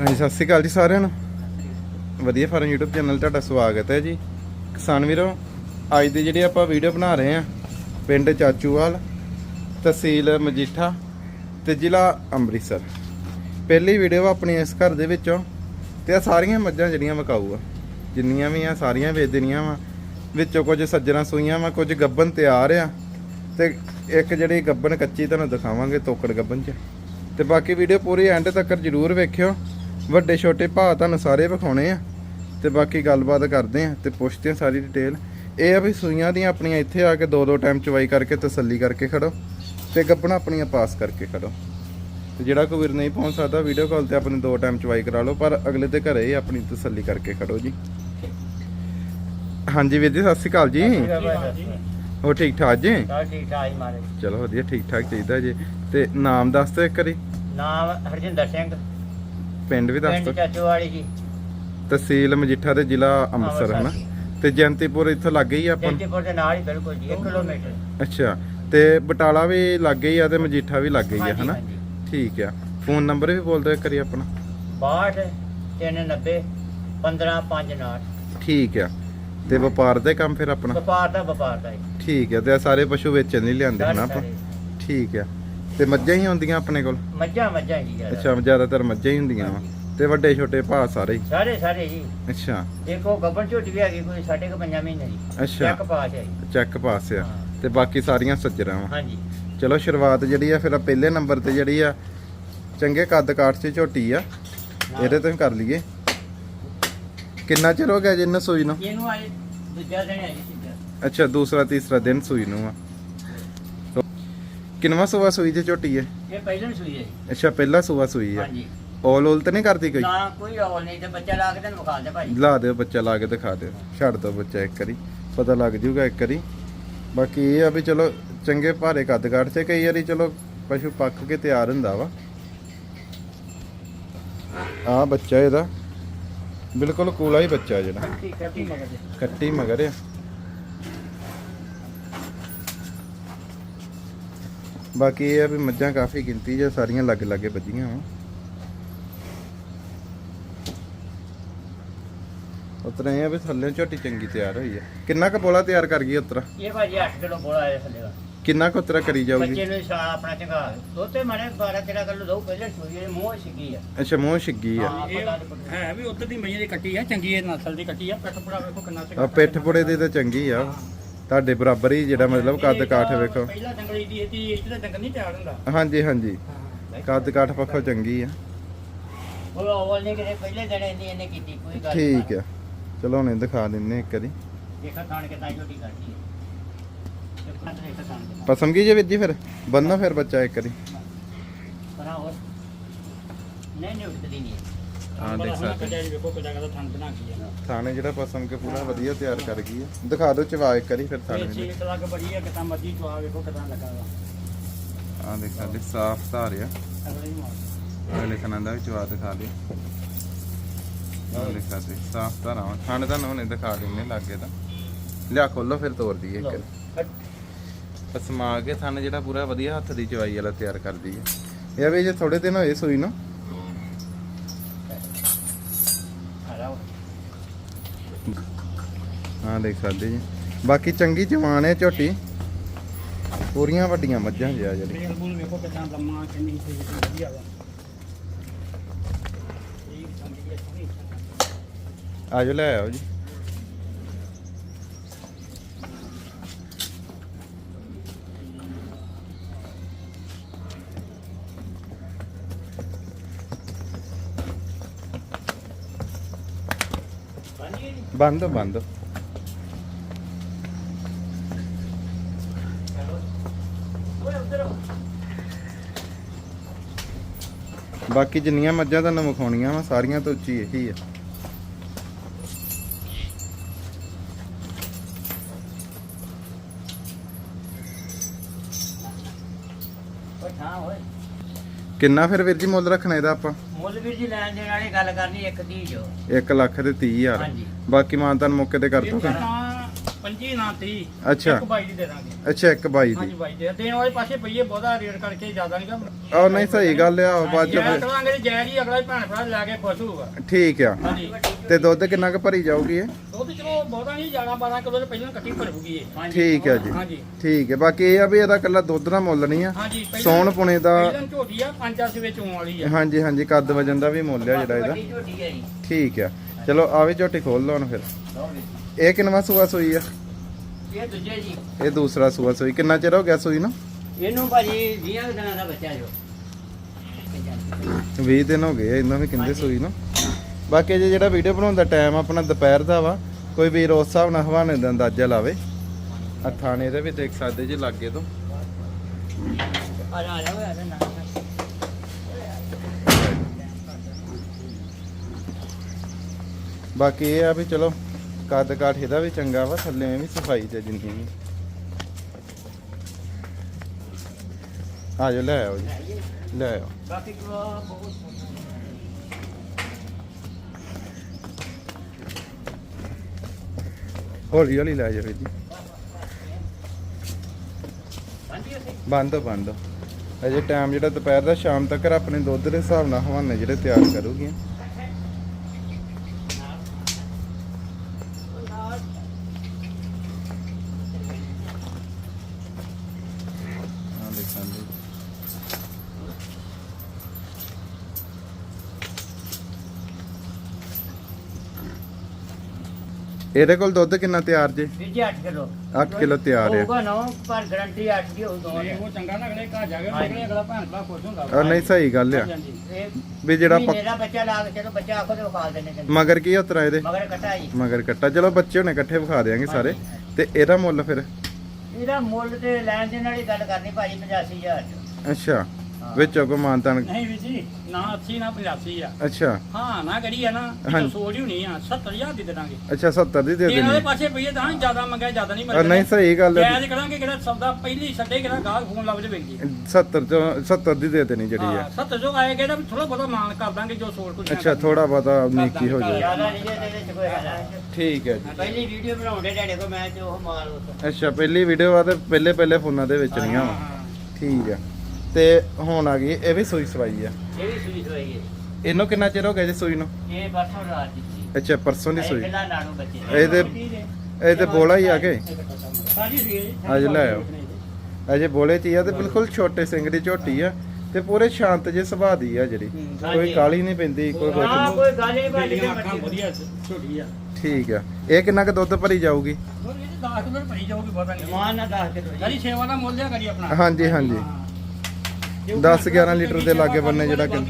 ਹਾਂਜੀ, ਸਤਿ ਸ਼੍ਰੀ ਅਕਾਲ ਜੀ ਸਾਰਿਆਂ ਨੂੰ। ਵਧੀਆ ਫਾਰਮ YouTube ਚੈਨਲ ਤੁਹਾਡਾ ਸਵਾਗਤ ਹੈ ਜੀ। ਕਿਸਾਨ ਵੀਰੋ, ਅੱਜ ਦੀ ਜਿਹੜੀ ਆਪਾਂ ਵੀਡੀਓ ਬਣਾ ਰਹੇ ਆ ਪਿੰਡ ਚਾਚੂਵਾਲ, ਤਹਿਸੀਲ ਮਜੀਠਾ ਤੇ ਜ਼ਿਲ੍ਹਾ ਅੰਮ੍ਰਿਤਸਰ। ਪਹਿਲੀ ਵੀਡੀਓ ਆਪਣੀ ਇਸ ਘਰ ਦੇ ਵਿੱਚੋਂ ਤੇ ਆ ਸਾਰੀਆਂ ਮੱਝਾਂ ਜਿਹੜੀਆਂ ਵਿਕਾਊ ਆ ਜਿੰਨੀਆਂ ਵੀ ਆ, ਸਾਰੀਆਂ ਵੇਚ ਦੇਣੀਆਂ ਵਾ। ਵਿੱਚੋਂ ਕੁਝ ਸੱਜਣਾ ਸੂਈਆਂ ਵਾ, ਕੁਝ ਗੱਬਨ ਤਿਆਰ ਆ। ਤੇ ਇੱਕ ਜਿਹੜੀ ਗੱਬਨ ਕੱਚੀ ਤੁਹਾਨੂੰ ਦਿਖਾਵਾਂਗੇ, ਤੋਕੜ ਗੱਬਨ ਚ। ਤੇ ਬਾਕੀ ਵੀਡੀਓ ਪੂਰੀ ਐਂਡ ਤੱਕ ਜਰੂਰ ਵੇਖਿਓ। ਵੱਡੇ ਛੋਟੇ ਭਾਅ ਤੁਹਾਨੂੰ ਸਾਰੇ ਵਿਖਾਉਣੇ ਆ ਤੇ ਬਾਕੀ ਗੱਲਬਾਤ ਕਰਦੇ ਆ ਤੇ ਪੁੱਛਦੇ ਆ ਸਾਰੀ ਡਿਟੇਲ ਇਹ ਆ ਵੀ ਸੂਈਆਂ ਦੀਆਂ ਆਪਣੀਆਂ ਇੱਥੇ ਆ ਕੇ ਦੋ ਦੋ ਟਾਈਮ ਚਵਾਈ ਕਰਕੇ ਤਸੱਲੀ ਕਰਕੇ ਖੜੋ ਤੇ ਗੱਬਣਾ ਆਪਣੀਆਂ ਪਾਸ ਕਰਕੇ ਖੜੋ। ਤੇ ਜਿਹੜਾ ਕੋਈ ਵੀਰ ਨਹੀਂ ਪਹੁੰਚ ਸਕਦਾ ਵੀਡੀਓ ਕਾਲ ਤੇ ਆਪਣੀ ਦੋ ਟਾਈਮ ਚਵਾਈ ਕਰਾ ਲਓ ਪਰ ਅਗਲੇ ਦੇ ਘਰੇ ਹੀ ਆਪਣੀ ਤਸੱਲੀ ਕਰਕੇ ਖੜੋ ਜੀ। ਹਾਂਜੀ ਵੀਰ ਜੀ ਸਤਿ ਸ਼੍ਰੀ ਅਕਾਲ ਜੀ। ਹੋ ਠੀਕ ਠਾਕ ਜੀ? ਚਲ ਠੀਕ ਠਾਕ ਜੀ ਮਾਰੇ ਚਲੋ ਵਧੀਆ ਠੀਕ ਠਾਕ ਚਾਹੀਦਾ ਜੀ। ਤੇ ਨਾਮ ਦੱਸ ਦਿਓ ਇੱਕ ਵਾਰੀ। ਨਾਮ ਹਰਜਿੰਦਰ ਸਿੰਘ। ਪਿੰਡ ਵੀ ਦੱਸ ਪਿੰਡ ਦਿਓ। ਚਾਚੋ ਵਾਲੀ ਜੀ। ਤਹਿਸੀਲ ਮਜੀਠਾ ਤੇ ਜ਼ਿਲ੍ਹਾ ਅੰਮ੍ਰਿਤਸਰ ਹਨਾ? ਤੇ ਜੈਂਤੀਪੁਰ ਇੱਥੋਂ ਲੱਗੇ ਹੀ ਆ ਆਪਾਂ? ਨੂੰ? ਜੈਂਤੀਪੁਰ ਦੇ ਨਾਲ ਹੀ ਬਿਲਕੁਲ ਜੀ 1 ਕਿਲੋਮੀਟਰ। ਅੱਛਾ ਤੇ ਬਟਾਲਾ ਵੀ ਲੱਗੇ ਹੀ ਆ ਤੇ ਮਜੀਠਾ ਵੀ ਲੱਗੇ ਹੀ ਆ ਹਾਂਜੀ, ਹਨਾ? ਹਾਂਜੀ। ਠੀਕ ਆ। ਫੋਨ ਨੰਬਰ ਵੀ ਬੋਲ ਦਿਓ ਇੱਕ ਵਾਰੀ ਆਪਣਾ। 62 390 15 59 ਠੀਕ ਆ। ਤੇ ਵਪਾਰ ਦੇ ਕੰਮ ਫਿਰ ਆਪਣਾ? ਵਪਾਰ ਦਾ ਵਪਾਰ ਦਾ ਜੀ। ਠੀਕ ਆ ਤੇ ਸਾਰੇ ਪਸ਼ੂ ਵੇਚਣ ਲਈ ਲਿਆਂਦੇ ਹਨਾ ਸਾਰੇ ਆਪਾਂ? ਸਾਰੇ। ਠੀਕ ਆ। ਤੇ ਮੱਝਾਂ ਹੀ ਹੁੰਦੀਆਂ ਆਪਣੇ ਕੋਲ? ਮੱਝਾਂ ਮੱਝਾਂ ਜੀ ਜ਼ਿਆਦਾ। ਅੱਛਾ ਜ਼ਿਆਦਾਤਰ ਮੱਝਾਂ ਹੀ ਹੁੰਦੀਆਂ ਵਾ। ਤੇ ਵੱਡੇ ਛੋਟੇ ਭਾਅ ਸਾਰੇ? ਹੀ ਸਾਰੇ ਸਾਰੇ ਜੀ। ਅੱਛਾ। ਦੇਖੋ ਗੱਬਨ ਝੋਟੀ ਵੀ ਹੈਗੀ ਕੋਈ ਸਾਢੇ ਕੁ ਪੰਜਾਂ ਮਹੀਨੇ ਦੀ। ਅੱਛਾ। ਚੱਕ ਪਾਸ ਹੈ ਜੀ। ਚੈੱਕ ਪਾਸ ਆ। ਹਾਂ। ਤੇ ਬਾਕੀ ਸਾਰੀਆਂ ਸੱਜਰਾਂ ਵਾ। ਹਾਂਜੀ। ਚਲੋ ਸ਼ੁਰੂਆਤ ਜਿਹੜੀ ਆ ਫਿਰ ਆ ਪਹਿਲੇ ਨੰਬਰ ਤੇ ਜਿਹੜੀ ਆ ਚੰਗੇ ਕੱਦ ਕਾਠ 'ਚ ਝੋਟੀ ਆ। ਇਹਦੇ ਤੋਂ ਹੀ ਕਰ ਲਈਏ। ਕਿੰਨਾ ਚਿਰ ਹੋ ਗਿਆ ਜੀ ਇਹਨੂੰ ਸੂਈ ਨੂੰ? ਇਹਨੂੰ ਆਏ ਦੂਜਾ ਦਿਨ ਹੈ ਜੀ ਤੀਜਾ। ਅੱਛਾ ਦੂਸਰਾ ਤੀਸਰਾ ਦਿਨ ਸੂਈ ਨੂੰ ਆ। ਕਿੰਨਵਾ ਸੂਆ ਸੂਈ ਤੇ ਝੋਟੀ ਹੈ? ਇਹ ਪਹਿਲਾਂ ਹੀ ਸੂਈ ਹੈ ਜੀ। ਅੱਛਾ ਪਹਿਲਾ ਸੂਆ ਸੂਈ ਆ ਹਾਂਜੀ। ਔਲ ਔਲ ਤੇ ਨਹੀਂ ਕਰਦੀ ਕੋਈ? ਨਾ ਕੋਈ ਰੌਲ ਨਹੀਂ। ਤੇ ਬੱਚਾ ਲਾ ਕੇ ਤੈਨੂੰ ਵਿਖਾ ਦੇ ਭਾਜੀ। ਲਾ ਦਿਓ ਬੱਚਾ ਲਾ ਕੇ ਦਿਖਾ ਦਿਓ। ਛੱਡ ਦਿਓ ਬੱਚਾ ਇੱਕ ਵਾਰੀ। ਪਤਾ ਲੱਗ ਜੂਗਾ ਇੱਕ ਵਾਰੀ। ਬਾਕੀ ਇਹ ਆ ਵੀ ਚਲੋ ਚੰਗੇ ਭਾਰੇ ਕੱਦ ਕਾਠ ਤੇ ਕਈ ਵਾਰੀ ਚਲੋ ਪਸ਼ੂ ਪੱਕ ਕੇ ਤਿਆਰ ਹੁੰਦਾ ਵਾ। ਆ ਬੱਚਾ ਇਹਦਾ। ਬਿਲਕੁਲ ਕੂਲਾ ਹੀ ਬੱਚਾ ਜਿਹੜਾ। ਠੀਕ ਹੈ ਠੀਕ ਹੈ। ਕੱਟੀ ਮਗਰ ਆ। ਬਾਕੀ ਇਹ ਆ ਵੀ ਮੱਝਾਂ ਕਾਫੀ ਗਿਣਤੀ 'ਚ ਸਾਰੀਆਂ ਲੱਗ ਲੱਗੇ ਵੱਜੀਆਂ ਵਾ। ਉਤਰਾ ਇਹ ਆ ਵੀ ਥੱਲੇ ਝੋਟੀ ਚੰਗੀ ਤਿਆਰ ਹੋਈ ਆ। ਕਿੰਨਾ ਕੁ ਬੋਲਾ ਤਿਆਰ ਕਰ ਗਈ ਉਤਰਾ? ਇਹ ਭਾਜੀ 8 ਕਿਲੋ ਬੋਲਾ ਆਇਆ ਥੱਲੇ ਦਾ। ਕਿੰਨਾ ਕੁ ਉਤਰਾ ਕਰੀ ਜਾਊਗੀ? ਬੱਚੇ ਨੂੰ ਸਾਲ ਆਪਣਾ ਚੰਗਾ। ਦੋਤੇ ਮਾਰੇ 12 13 ਕਿਲੋ ਦਊ ਪਹਿਲੇ ਸੂਈ ਇਹ ਮੂੰਹ ਛਿੱਗੀ ਆ। ਅੱਛਾ ਮੂੰਹ ਛਿੱਗੀ ਆ। ਹਾਂ, ਪਤਾ ਨੀ ਪੁੱਤ। ਹੈ ਵੀ ਉੱਧਰ ਦੀ ਮਈਆਂ ਦੀ ਕੱਟੀ ਆ ਚੰਗੀ ਇਹ ਨਸਲ ਦੀ ਕੱਟੀ ਆ। ਪਿੱਠ ਪੁੜਾ ਵੇਖੋ ਕਿੰਨਾ ਆ ਪਿੱਠ ਪੁੜੇ ਦੀ ਤਾਂ ਚੰਗੀ ਆ। ਤੁਹਾਡੇ ਬਰਾਬਰ ਹੀ ਜਿਹੜਾ ਮਤਲਬ ਕੱਦ ਕਾਠ ਵੇਖੋ। ਪਹਿਲਾਂ ਜੰਗਲੀ ਦੀ ਇਹਦੀ ਇੱਥੇ ਤਾਂ ਜੰਗਲ ਨਹੀਂ ਤਿਆਰ ਹੁੰਦਾ। ਹਾਂਜੀ ਹਾਂਜੀ। ਕੱਦ ਕਾਠ ਪੱਖੋਂ ਚੰਗੀ ਆ। ਉਹ ਉਹ ਨੇ ਕਿਤੇ ਪਹਿਲੇ ਦਿਨ ਇਹਨੇ ਇਹਨੇ ਕੀਤੀ ਕੋਈ ਗੱਲ ਠੀਕ ਆ। ਚਲੋ ਹੁਣੇ ਦਿਖਾ ਦਿੰਨੇ ਇੱਕ ਵਾਰੀ। ਦੇਖਾ ਖਾਣ ਕੇ ਤਾਂ ਝੋਟੀ ਕਰਦੀ ਹੈ। ਪਸਮ ਕੀ ਜੇ ਜੀ ਫਿਰ? ਬੰਨੋ ਫਿਰ ਬੱਚਾ ਇੱਕ ਵਾਰੀ। ਪਰਾਂ ਹੋਰ। ਨਹੀਂ ਨਹੀਂ ਉੱਠਦੀ ਨਹੀਂ। ਹਾਂ ਦੇਖ ਸਕਦੇ ਜੀ ਵੇਖੋ ਕਿੱਡਾ ਕਿੱਡਾ ਥਣ ਬਣਾ ਕੇ ਆ। ਥਾਣੇ ਜਿਹੜਾ ਪਸਮ ਕੇ ਪੂਰਾ ਵਧੀਆ ਤਿਆਰ ਕਰ ਗਈ ਆ। ਦਿਖਾ ਦਿਓ ਚਵਾ ਇੱਕ ਵਾਰੀ ਫਿਰ ਥਾਣੇ ਇਹ ਦੇ ਸੀਟ ਲੱਗ ਬੜੀ ਆ ਕਿਤਾ ਮਰਜ਼ੀ ਚਵਾ ਵੇਖੋ ਕਿਦਾਂ ਲੱਗਾ ਵਾ। ਆ ਦੇਖ ਸਕਦੇ ਸਾਫ਼ ਧਾਰ ਆ। ਅਗਲੇ ਹੀ ਮਾਰ ਅਗਲੇ ਥਾਣਾ ਦਾ ਵੀ ਚਵਾ ਦਿਖਾ ਦੇ। ਆ ਦੇਖ ਸਕਦੇ ਸਾਫ਼ ਧਾਰਾਂ ਵਾ। ਥਾਣੇ ਦਾ ਹੁਣੇ ਦਿਖਾ ਦਿੰਨੇ ਲੱਗੇ ਤਾਂ। ਲਿਆ ਖੋਲੋ ਫਿਰ ਤੋੜ ਦਈਏ ਇੱਕ ਵਾਰੀ। ਪਸਮਾ ਕੇ ਥਾਣੇ ਜਿਹੜਾ ਪੂਰਾ ਵਧੀਆ ਹੱਥ ਦੀ ਚਵਾਈ ਵਾਲਾ ਤਿਆਰ ਕਰਦੀ ਹੈ ਇਹ ਆ ਵੀ ਜੇ ਥੋੜੇ ਦਿਨ ਹੋਏ ਸੂਈ ਨੂੰ ਹਾਂ ਦੇਖ ਸਕਦੇ ਜੀ। ਬਾਕੀ ਚੰਗੀ ਜਵਾਨ ਹੈ ਝੋਟੀ। ਪੂਰੀਆਂ ਵੱਡੀਆਂ ਮੱਝਾਂ ਜਿਆ ਜਿਹੜੀ। ਬੇਲ ਬੂਲ ਵੇਖੋ ਕਿਦਾਂ ਲੰਮਾ ਕਿੰਨੀ ਸੀ ਵਧੀਆ ਵਾ। ਇਹ ਚੰਗੀ ਹੈ ਸੋਹਣੀ ਆਜੋ ਲੈ ਆਓ ਜੀ। ਬੰਦ ਬੰਦ ਚਲੋ ਓਏ ਉਧਰ ਬਾਕੀ ਜਿੰਨੀਆਂ ਮੱਝਾਂ ਤੁਹਾਨੂੰ ਵਿਖਾਉਣੀਆਂ ਵਾ ਸਾਰੀਆਂ ਤੋਂ ਉੱਚੀ ਇਹੀ ਆ। ਕਿੰਨਾ ਫਿਰ ਵੀਰ ਜੀ ਮੁੱਲ ਰੱਖਣਾ ਇਹਦਾ ਆਪਾਂ? ਮੁੱਲ ਵੀਰ ਜੀ ਲੈਣ ਦੇਣ ਵਾਲੀ ਗੱਲ ਕਰਨੀ ਇੱਕ ਦੀ ਜੋ। 1 ਲੱਖ ਤੇ 30 ਹਜ਼ਾਰ। ਹਾਂਜੀ। ਬਾਕੀ ਮਾਨਤਾਨ ਮੌਕੇ ਤੇ ਕਰ ਦੋਗੇ ਤਾਂ 25 ਨਾ 30 ਅੱਛਾ। ਇੱਕ ਬਾਈ ਦੀ ਦੇ ਦਾਂਗੇ। ਅੱਛਾ ਇੱਕ ਬਾਈ ਹਾਂਜੀ ਦੀ ਬਾਈ ਦੇ। ਦੇਣ ਵਾਲੇ ਪਾਸੇ ਪਈਏ ਬਹੁਤਾ ਰੇਟ ਕਰਕੇ ਜ਼ਿਆਦਾ ਨਹੀਂ ਕੰਮ। ਉਹ ਨਹੀਂ ਸਹੀ ਗੱਲ ਆ ਉਹ ਬਾਅਦ ਜੈ ਚ ਕਰਾਂਗੇ ਤੇ ਜੈ ਜੀ ਅਗਲਾ ਹੀ ਭੈਣ ਭਰਾ ਲੈ ਕੇ ਖੁਸ਼ ਹੋਊਗਾ। ਠੀਕ ਆ। ਹਾਂਜੀ। ਤੇ ਦੁੱਧ ਕਿੰਨਾ ਕੁ ਭਰੀ ਜਾਊਗੀ ਇਹ? ਦੁੱਧ ਚਲੋ ਬਹੁਤਾ ਨਹੀਂ ਜਾਣਾ 12 ਕਿਲੋ ਦੇ ਪਹਿਲਾਂ ਕੱਟੀ ਭਰੂਗੀ ਇਹ। ਠੀਕ ਹੈ ਜੀ। ਹਾਂਜੀ। ਠੀਕ ਹੈ ਬਾਕੀ ਇਹ ਆ ਵੀ ਇਹਦਾ ਕੱਲਾ ਦੁੱਧ ਦਾ ਮੁੱਲ ਨਹੀਂ ਆ। ਹਾਂਜੀ ਸੌਣ ਪੁਣੇ ਦਾ ਪਹਿਲਾਂ ਝੋਟੀ ਆ 5-10 ਵਿੱਚ ਆਉਣ ਵਾਲੀ ਆ। ਹਾਂਜੀ ਹਾਂਜੀ ਕੱਦ ਵਜਨ ਦਾ ਵੀ ਮੁੱਲ ਆ ਜਿਹੜਾ ਇਹਦਾ। ਵੱਡੀ ਝੋਟੀ ਹੈ ਜੀ। ਠੀਕ ਆ। ਚਲੋ ਆਵੇ ਝੋਟੀ ਖੋਲ ਲਓ ਹੁਣ ਫਿਰ। ਲਓ। ਇਹ ਕਿੰਨਵਾ ਸੂਆ ਸੂਈ ਆ? ਇਹ ਦੂਜੇ ਜੀ। ਇਹ ਦੂਸਰਾ ਸੂਆ ਸੂਈ। ਕਿੰਨਾ ਚਿਰ ਹੋ ਗਿਆ ਸੂਈ ਨੂੰ? ਇਹਨੂੰ ਭਾਜੀ 20 ਦਿਨਾਂ ਦਾ ਬੱਚਾ ਜੋ। 20 ਦਿਨ ਹੋ ਗਏ ਆ ਇਹਨਾਂ ਵੀ ਕਹਿੰਦੇ ਸੂਈ ਨੂੰ। ਬਾਕੀ ਜੇ ਜਿਹੜਾ ਵੀਡੀਓ ਬਣਾਉਣ ਦਾ ਟਾਈਮ ਆਪਣਾ ਦੁਪਹਿਰ ਦਾ ਵਾ ਕੋਈ ਵੀਰ ਉਸ ਹਿਸਾਬ ਨਾਲ ਹਵਾਨੇ ਦਾ ਅੰਦਾਜ਼ਾ ਲਾਵੇ। ਆ ਥਾਣੇ ਦੇ ਵੀ ਦੇਖ ਸਕਦੇ ਜੀ ਲਾਗੇ ਤੋਂ। ਆ ਜਾ ਆ ਜਾ ਓਏ, ਆ ਜਾ ਨਾਲ ਬਾਕੀ ਇਹ ਆ ਵੀ ਚਲੋ ਕੱਦ ਕਾਠ ਇਹਦਾ ਵੀ ਚੰਗਾ ਵਾ, ਥੱਲੇ ਵੀ ਸਫ਼ਾਈ ਤੇ ਜਿੰਨੀ ਵੀ। ਆ ਜਾਓ ਲੈ ਆਓ ਜੀ, ਲੈ ਆਓ। ਬਾਕੀ ਬਹੁਤ ਹੌਲੀ ਹੌਲੀ ਲੈ ਜਾਓ ਜੀ। ਹਾਂਜੀ ਬੰਦ ਬੰਦ ਅਜੇ ਟਾਈਮ ਜਿਹੜਾ ਦੁਪਹਿਰ ਦਾ, ਸ਼ਾਮ ਤੱਕ ਆਪਣੇ ਦੁੱਧ ਦੇ ਹਿਸਾਬ ਨਾਲ ਹਵਾਨੇ ਜਿਹੜੇ ਤਿਆਰ ਕਰੂਗੀਆਂ ਹਾਂ ਦੇਖਾਂ ਜੀ ਇਹਦੇ ਕੋਲ ਦੁੱਧ ਕਿੰਨਾ ਤਿਆਰ ਜੇ? ਵੀਰ ਜੀ 8 ਕਿਲੋ। 8 ਕਿਲੋ ਤਿਆਰ ਹੈ। ਹੋਊਗਾ ਨਾ ਪਰ ਗਰੰਟੀ 8 ਦੀ ਹੋਊ ਦੋ। ਨਹੀਂ ਉਹ ਚੰਗਾ ਨਾ ਅਗਲੇ ਘਰ ਜਾ ਕੇ ਹਾਂਜੀ। ਨਿਕਲੇ ਅਗਲਾ ਭੈਣ ਭਰਾ ਖੁਸ਼ ਹੁੰਦਾ। ਆ ਨਹੀਂ ਸਹੀ ਗੱਲ ਆ। ਹਾਂਜੀ, ਹਾਂਜੀ। ਇਹ ਵੀ ਜਿਹੜਾ ਮਹੀਨੇ ਪੱਕ- ਦਾ ਬੱਚਾ ਲਾ ਕੇ ਚਲੋ ਬੱਚਾ ਆਖੋ ਤੇ ਵਿਖਾ ਦਿੰਦੇ ਚੰਗੇ ਮਗਰ ਕੀ ਉਤਰਾ ਇਹਦੇ? ਮਗਰ ਕੱਟਾ ਜੀ। ਮਗਰ ਕੱਟਾ। ਚਲੋ ਬੱਚੇ ਹੁਣੇ ਇਕੱਠੇ ਵਿਖਾ ਦੇਾਂਗੇ ਸਾਰੇ। ਤੇ ਇਹਦਾ ਮੁੱਲ ਫਿਰ? ਇਹਦਾ ਮੁੱਲ ਤੇ ਲੈਣ ਦੇ ਨਾਲ ਹੀ ਗੱਲ ਕਰਨੀ ਭਾਜੀ 85000 ਚ। ਅੱਛਾ। ਵਿੱਚੋਂ ਕੋ ਮਾਨਤਾਨ ਨਹੀਂ ਵੀ ਜੀ ਨਾ 80 ਨਾ 85 ਆ। ਅੱਛਾ। ਹਾਂ ਨਾ ਕਰੀ ਆ ਨਾ ਹਾਂਜੀ। ਸੋਲ ਹੀ ਹੋਣੀ ਆ। 70000 ਦੀ ਦੇ ਦਾਂਗੇ। ਅੱਛਾ 70 ਦੀ ਦੇ ਦੇਣ ਵਾਲੇ ਦੇਣੀ। ਪਾਸੇ ਪਈਏ ਤਾਂ ਜ਼ਿਆਦਾ ਮੰਗਿਆ ਜ਼ਿਆਦਾ ਨਹੀਂ ਆ, ਨਹੀਂ ਸਹੀ ਗੱਲ ਹੈ। ਜੈਜ ਕਰਾਂਗੇ ਕਿਹੜਾ ਸੌਦਾ ਪਹਿਲੀ ਛੱਡੇ ਕਿਹੜਾ ਗਾਹਕ ਫੋਨ ਲੱਭ ਜਵੇ ਜੀ 70 ਚੋਂ 70 ਦੀ ਦੇ ਦੇਣੀ ਜਿਹੜੀ ਆ। 700 ਜੋ ਆਏ ਕਿਹੜਾ ਥੋੜਾ ਬਹੁਤਾ ਮਾਨ ਕਰ ਦਾਂਗੇ ਜੋ ਸੋਲ ਕੁਝ ਅੱਛਾ ਥੋੜਾ ਬਹੁਤਾ ਨੀਕੀ ਹੋ ਜਾਏ ਜ਼ਿਆਦਾ ਨਹੀਂ ਜੇ ਇਹਦੇ ਵਿੱਚ ਕੋਈ ਹੈਗਾ। ਠੀਕ ਹੈ ਜੀ। ਪਹਿਲੀ ਵੀਡੀਓ ਬਣਾਉਂਦੇ ਡੈਡੇ ਕੋ ਮੈਂ ਤੇ ਉਹ ਮਾਲ ਉਸ ਅੱਛਾ ਪਹਿਲੀ ਵੀਡੀਓ ਆ ਤੇ ਪਹਿਲੇ ਪਹਿਲੇ ਫੋਨਾਂ ਦੇ ਵਿੱਚ ਨਹੀਂ ਆ ਠੀਕ ਆ। ਤੇ ਹੁਣ ਆ ਗਈ ਇਹ ਵੀ ਸੂਈ ਸਵਾਈ ਆ। ਇਹ ਵੀ ਸੂਈ ਸੋਈ ਹੈ ਇਹਨੂੰ ਕਿੰਨਾ ਚਿਰ ਹੋ ਗਿਆ ਜੀ ਸੂਈ ਨੂੰ? ਇਹ ਪਰਸੋਂ ਰਾਤ ਦੀ ਸੀ ਅੱਛਾ ਪਰਸੋਂ ਦੀ ਇਹ ਸੂਈ। ਬੱਚੇ ਇਹਦੇ ਇਹ ਤੇ ਬੋਲਾ ਹੀ ਆ ਕੇ? ਸਾਜੀ ਸੀ ਅੱਜ ਲੈ ਆਓ। ਅਜੇ ਬੋਲੇ ਚ ਹੀ ਆ ਤੇ ਬਿਲਕੁਲ ਛੋਟੇ ਸਿੰਘ ਦੀ ਝੋਟੀ ਆ ਤੇ ਪੂਰੇ ਸ਼ਾਂਤ ਜੇ ਸੁਭਾਅ ਦੀ ਆ ਜਿਹੜੀ। ਕੋਈ। ਕਾਲੀ ਨਹੀਂ ਪੈਂਦੀ ਕੋਈ ਕੁਛ ਹਾਂ ਨੀ। ਕੋਈ ਗੱਲ ਨਹੀਂ ਅੱਖਾਂ ਵਧੀਆ ਛੋਟੀ ਆ। ਠੀਕ ਆ। ਇਹ ਕਿੰਨਾ ਕੁ ਦੁੱਧ ਭਰੀ ਜਾਊਗੀ? ਹੋਰ ਇਹ 10 ਕਿਲੋ ਪਈ ਜਾਊਗੀ ਬਹੁਤਾ ਨਹੀਂ। ਜਮਾਨ ਨਾ ਦੱਸ ਕੇ ਸਾਰੀ ਸੇਵਾ ਦਾ ਮੁੱਲ ਆ ਕਰੀ ਆਪਣਾ। ਹਾਂਜੀ ਹਾਂਜੀ। 10 11 ਲੀਟਰ ਦੇ ਲਾਗੇ ਬੰਨੇ ਜਿਹੜਾ ਕਿ-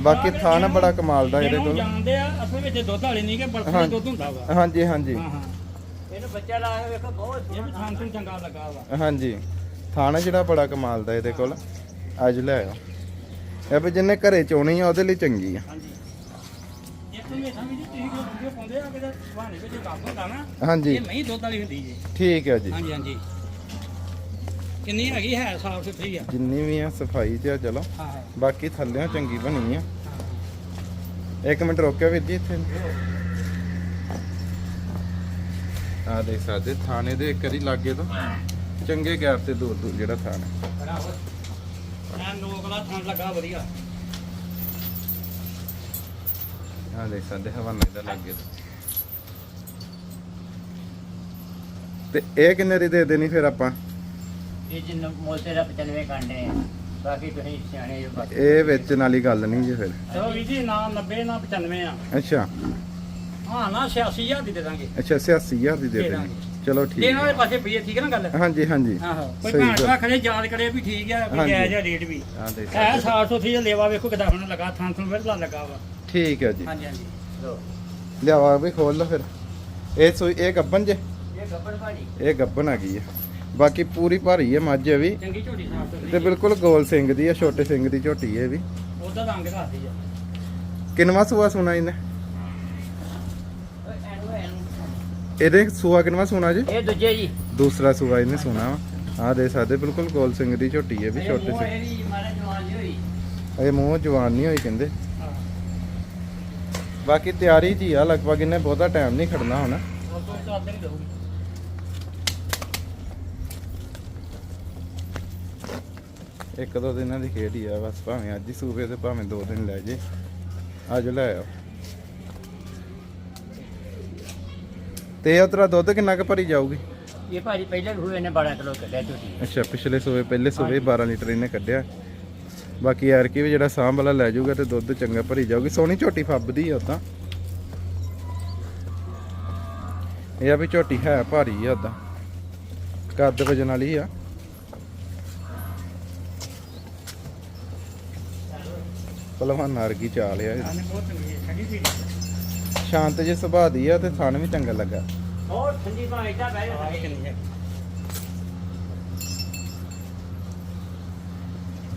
ਬਾਕੀ ਥਾਣਾ ਬੜਾ ਕਮਾਲ ਦਾ ਇਹਦੇ ਕੋਲ। ਜਾਣਦੇ ਆ ਅਸਲ ਵਿੱਚ ਦੁੱਧ ਵਾਲੇ ਨਹੀਂ ਕਿ। ਦਾ ਦੁੱਧ ਹੁੰਦਾ ਵਾ। ਹਾਂਜੀ ਹਾਂਜੀ। ਇਹਨੂੰ ਬੱਚਾ ਲਾ ਕੇ ਵੇਖੋ ਬਹੁਤ ਇਹ ਵੀ ਤੋਂ ਚੰਗਾ ਲੱਗਾ ਵਾ। ਹਾਂਜੀ। ਥਾਣਾ ਜਿਹੜਾ ਬੜਾ ਕਮਾਲ ਦਾ ਇਹਦੇ ਕੋਲ। ਅੱਜ ਲੈ ਆਓ। ਇਹ ਵੀ ਜਿੰਨੇ ਘਰੇ ਚੋਣੀ ਆ ਉਹਦੇ ਲਈ ਚੰਗੀ ਆ। ਹਾਂਜੀ। ਇੱਕ ਨੂੰ ਸਮਝ ਜੀ ਤੁਸੀਂ ਕੋਈ ਵੀਡੀਓ ਪਾਉਂਦੇ ਆ ਕਿ ਸੁਹਾਣੇ ਵਿੱਚ ਕੰਮ ਹੁੰਦਾ ਨਾ ਹਾਂਜੀ। ਇਹ ਨਹੀਂ ਦੁੱਧ ਵਾਲੀ ਹੁੰਦੀ ਜੀ। ਠੀਕ ਹੈ ਜੀ। ਹਾਂਜੀ ਹਾਂਜੀ। ਕਿੰਨੀ ਹੈਗੀ ਹੈ ਸਾਫ਼ ਸੁਥਰੀ ਆ। ਜਿੰਨੀ ਵੀ ਆ ਸਫ਼ਾਈ ਤੇ ਆ ਚਲੋ। ਹਾਂ। ਬਾਕੀ ਥੱਲਿਆਂ ਚੰਗੀ ਬਣੀ ਆ। ਇੱਕ ਮਿੰਟ ਰੋਕਿਓ ਵੀਰ ਜੀ ਇੱਥੇ। ਆ ਦੇਖ ਸਕਦੇ ਥਾਣੇ ਦੇ ਇੱਕ ਵਾਰੀ ਲਾਗੇ ਤੋਂ। ਚੰਗੇ ਗੈਪ ਤੇ ਦੂਰ ਦੂਰ ਜਿਹੜਾ ਥਾਣਾ ਐ ਨੋਕਲਾ ਥਾਂ ਲੱਗਾ ਵਧੀਆ। ਆ ਦੇਖ ਸਕਦੇ ਹਵਾਨੇ ਦਾ ਲਾਗੇ ਤੋਂ। ਤੇ ਇਹ ਕਿੰਨੇ ਦੀ ਦੇ ਦੇਣੀ ਫਿਰ ਆਪਾਂ? ਇਹ ਜਿੰਨ ਮੁੱਲ ਤੇ ਦਾ 95 ਕਾਂਡੇ ਆ ਬਾਕੀ ਤੁਸੀਂ ਸਿਆਣੇ ਜੋ ਬਾਕੀ ਇਹ ਵੇਚਣ ਵਾਲੀ ਗੱਲ ਨਹੀਂ ਜੀ ਫਿਰ। ਚਲੋ ਵੀਰ ਜੀ ਨਾ 90 ਨਾ 95 ਆ। ਅੱਛਾ। ਹਾਂ ਨਾ 86000 ਦੀ ਦੇ ਦਾਂਗੇ। ਅੱਛਾ 86000 ਦੀ ਦੇ ਦੇ ਦੇਣੀ। ਚਲੋ ਠੀਕ ਦੇਣ ਹੈ। ਵਾਲੇ ਪਾਸੇ ਪਈਏ ਠੀਕ ਹੈ ਨਾ ਗੱਲ? ਹਾਂਜੀ ਹਾਂਜੀ। ਆਹੋ ਕੋਈ ਸਹੀ ਭੈਣ ਗੱਲ। ਭਰਾ ਖੜੇ ਯਾਦ ਕਰੇ ਵੀ ਠੀਕ ਆ ਵੀ ਹਾਂਜੀ। ਜਾਇਜ਼ ਆ ਰੇਟ ਵੀ। ਆ ਦੇਖ ਹੈ ਸਕਦੇ। 700 ਦਾ ਲੇਵਾ ਵੇਖੋ ਕਿਦਾਂ ਹੁਣ ਲੱਗਾ ਥਾਂ ਥਾਂ ਵਿਰਲਾ ਲੱਗਾ ਵਾ। ਠੀਕ ਹੈ ਜੀ। ਹਾਂਜੀ ਹਾਂਜੀ। ਲੋ ਲਿਆਵਾ ਵੀ ਖੋਲ ਲਓ ਫਿਰ। ਇਹ ਸੂਈ ਇਹ ਗੱਬਨ ਜੇ? ਇਹ ਗੱਬੜ ਭਾਜੀ। ਇਹ ਗੱਬਨ ਆ। ਗਈ ਹੈ ਬਾਕੀ ਪੂਰੀ ਭਾਰੀ ਹੈ ਮੱਝ ਇਹ ਵੀ। ਚੰਗੀ ਝੋਟੀ ਸਾਫ਼ ਤੇ ਬਿਲਕੁਲ ਗੋਲ ਸਿੰਘ ਦੀ ਹੈ ਛੋਟੇ ਸਿੰਘ ਦੀ ਝੋਟੀ ਇਹ ਵੀ। ਉਹਦਾ ਰੰਗ ਦੱਸਦੀ ਆ। ਕਿੰਨਵਾ ਸੂਆ ਸੁਣਾ ਇਹਨੇ? ਇਹਦੇ ਸੂਆ ਕਿੰਨਵਾ ਸੁਣਾ ਜੀ? ਇਹ ਦੂਜੇ ਜੀ। ਦੂਸਰਾ ਸੂਆ ਇਹਨੇ ਸੁਣਾ ਆ ਦੇ ਸਕਦੇ ਬਿਲਕੁਲ ਗੋਲ ਸਿੰਘ ਦੀ ਝੋਟੀ ਹੈ ਵੀ ਛੋਟੇ ਸਿੰਘ। ਇਹਦੀ ਮਾਰੇ ਜਵਾਨ ਜੀ ਹੋਈ। ਇਹ ਮੂੰਹ ਜਵਾਨ ਨਹੀਂ ਹੋਈ ਕਹਿੰਦੇ। ਹਾਂ। ਬਾਕੀ ਤਿਆਰੀ ਜੀ ਆ ਲਗਭਗ ਇਹਨੇ ਬਹੁਤਾ ਟਾਈਮ ਨਹੀਂ ਖੜਨਾ ਹੁਣ। ਉਹ ਤੋਂ ਚਾਰ ਦਿਨ ਹੀ ਰਹੂਗੀ ਇੱਕ ਦੋ ਦਿਨਾਂ ਦੀ ਖੇਡ ਹੀ ਆ ਬਸ ਭਾਵੇਂ ਅੱਜ ਹੀ ਸੂਬੇ ਤੇ ਭਾਵੇਂ ਦੋ ਦਿਨ ਲੈ ਜੇ। ਅੱਜ ਲੈ ਆਓ। ਤੇ ਉਤਰਾ ਦੁੱਧ ਕਿੰਨਾ ਕੁ ਭਰੀ ਜਾਊਗੀ? ਇਹ ਭਾਜੀ ਪਹਿਲੇ ਵੀ ਹੋਏ ਨੇ 12 ਕਿਲੋ ਕੱਢਿਆ ਝੋਟੀ ਅੱਛਾ ਪਿਛਲੇ ਸੂਬੇ ਪਹਿਲੇ ਸੂਬੇ 12 ਲੀਟਰ ਇਹਨੇ ਕੱਢਿਆ। ਬਾਕੀ ਯਾਰ ਕੀ ਵੀ ਜਿਹੜਾ ਸਾਂਭ ਵਾਲਾ ਲੈ ਜਾਊਗਾ ਤੇ ਦੁੱਧ ਚੰਗਾ ਭਰੀ ਜਾਊਗੀ। ਸੋਹਣੀ ਝੋਟੀ ਫੱਬਦੀ ਆ ਉਦਾਂ ਇਹ ਆ ਵੀ ਝੋਟੀ ਹੈ ਭਾਰੀ ਆ ਉਦਾਂ ਕੱਦ ਵਜਨ ਵਾਲੀ ਆ। ਪਹਿਲਵਾਨ ਨਾਰਗੀ ਚਾਲ ਆ ਇਹਦੀ। ਆਨੇ ਬਹੁਤ ਚੰਗੀ ਹੈ ਠੰਡੀ ਸੀ ਸ਼ਾਂਤ ਜੇ ਸੁਭਾਅ ਦੀ ਆ ਤੇ ਥਣ ਵੀ ਚੰਗਾ ਲੱਗਾ। ਬਹੁਤ ਠੰਡੀ ਭਾਂ ਇੱਦਾਂ ਬਹਿ ਆਹ ਜਾ ਕਿੰਨੀ ਹੈ।